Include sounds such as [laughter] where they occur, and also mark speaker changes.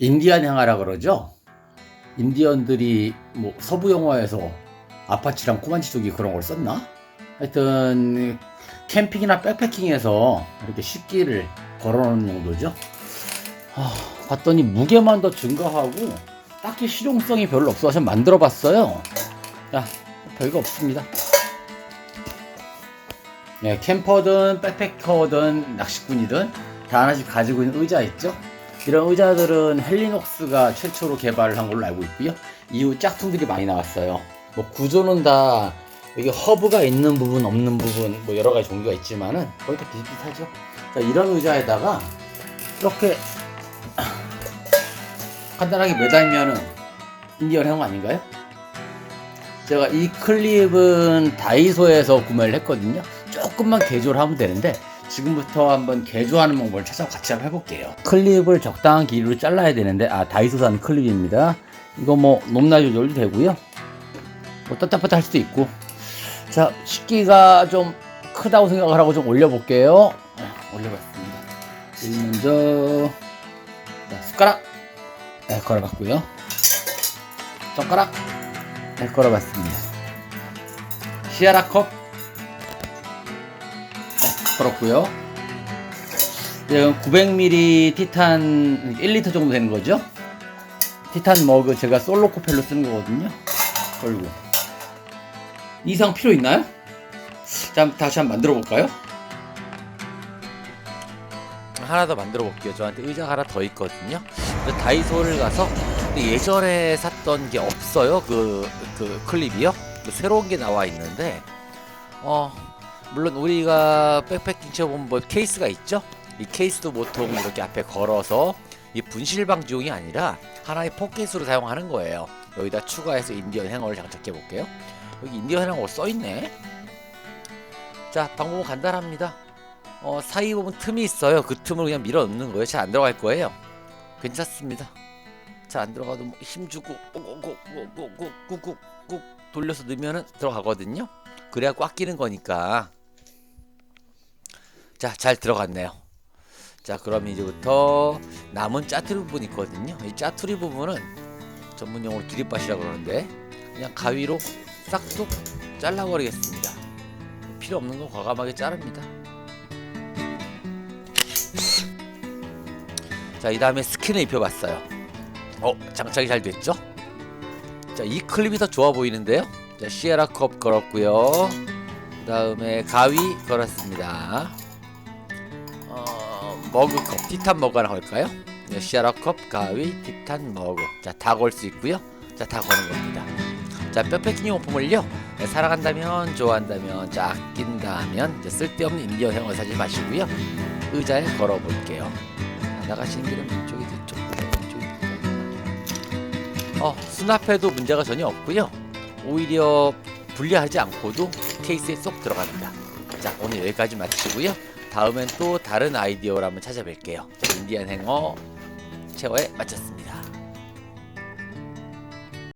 Speaker 1: 인디안 행하라 그러죠. 인디언들이 뭐 서부 영화에서 아파치랑 코만치 쪽이 그런 걸 썼나? 하여튼 캠핑이나 백패킹에서 이렇게 식기를 걸어놓는 용도죠. 아, 봤더니 무게만 더 증가하고 딱히 실용성이 별로 없어서 만들어봤어요. 야, 별거 없습니다. 네, 캠퍼든 백패커든 낚시꾼이든 다 하나씩 가지고 있는 의자 있죠? 이런 의자들은 헬리녹스가 최초로 개발을 한 걸로 알고 있고요. 이후 짝퉁들이 많이 나왔어요. 뭐 구조는 다 여기 허브가 있는 부분, 없는 부분, 뭐 여러 가지 종류가 있지만은 거의 다 비슷비슷하죠. 자, 이런 의자에다가 이렇게 [clears throat] 간단하게 매달면은 인디언 형 아닌가요? 제가 이 클립은 다이소에서 구매를 했거든요. 조금만 개조를 하면 되는데 지금부터 한번 개조하는 방법을 찾아 같이 한번 해볼게요. 클립을 적당한 길이로 잘라야 되는데 아 다이소산 클립입니다. 이거 뭐 높낮이 조절도 되고요. 뭐 떴다뺐다 할 수도 있고 자 식기가 좀 크다고 생각을 하고 좀 올려볼게요. 네, 올려봤습니다. 제일 먼저 자, 숟가락 네, 걸어봤고요. 젓가락 네, 걸어봤습니다. 시아라 컵 네, 걸었고요. 이건 900ml 티탄 1리터 정도 되는 거죠. 티탄 머그 제가 솔로 코펠로 쓰는 거거든요. 걸고 이상 필요 있나요? 자, 다시 한번 만들어 볼까요?
Speaker 2: 하나 더 만들어 볼게요. 저한테 의자가 하나 더 있거든요. 다이소를 가서 예전에 샀던 게 없어요. 그, 그 클립이요. 그 새로운 게 나와 있는데 어 물론 우리가 백패킹 쳐보면 뭐 케이스가 있죠. 이 케이스도 보통 이렇게 앞에 걸어서 이 분실 방 지용이 아니라 하나의 포켓으로 사용하는 거예요. 여기다 추가해서 인디언 행어를 장착해 볼게요. 여기 인디언 행어 써 있네. 자 방법은 간단합니다. 어, 사이 부분 틈이 있어요. 그 틈을 그냥 밀어 넣는 거예요. 잘 안 들어갈 거예요. 괜찮습니다. 잘 안 들어가도 뭐 힘 주고 꾹꾹꾹꾹꾹꾹꾹 돌려서 넣으면 들어가거든요. 그래야 꽉 끼는 거니까. 자, 잘 들어갔네요. 자, 그럼 이제부터 남은 짜투리 부분 있거든요. 이 짜투리 부분은 전문 용어로 기립밭이라고 그러는데 그냥 가위로 싹둑 잘라버리겠습니다. 필요 없는 거 과감하게 자릅니다. 자, 이 다음에 스킨을 입혀봤어요. 어, 장착이 잘 됐죠? 자, 이 클립이 더 좋아 보이는데요? 자, 시에라 컵 걸었고요. 그 다음에 가위 걸었습니다. 어, 머그컵, 티탄 머그 하나 걸까요? 네, 시에라 컵, 가위, 티탄 머그. 자, 다 걸 수 있고요. 자, 다 거는 겁니다. 자, 뼈패킹 용품을요. 네, 사랑한다면, 좋아한다면, 자, 아낀다면, 쓸데없는 인디언 형을 사지 마시고요. 의자에 걸어볼게요. 나가시는 길은 왼쪽이 뒤쪽 왼쪽이 뒤쪽. 어 수납해도 문제가 전혀 없고요 오히려 분리하지 않고도 케이스에 쏙 들어갑니다 자 오늘 여기까지 마치고요 다음엔 또 다른 아이디어를 한번 찾아뵐게요. 자, 인디안 행어 체어에 마쳤습니다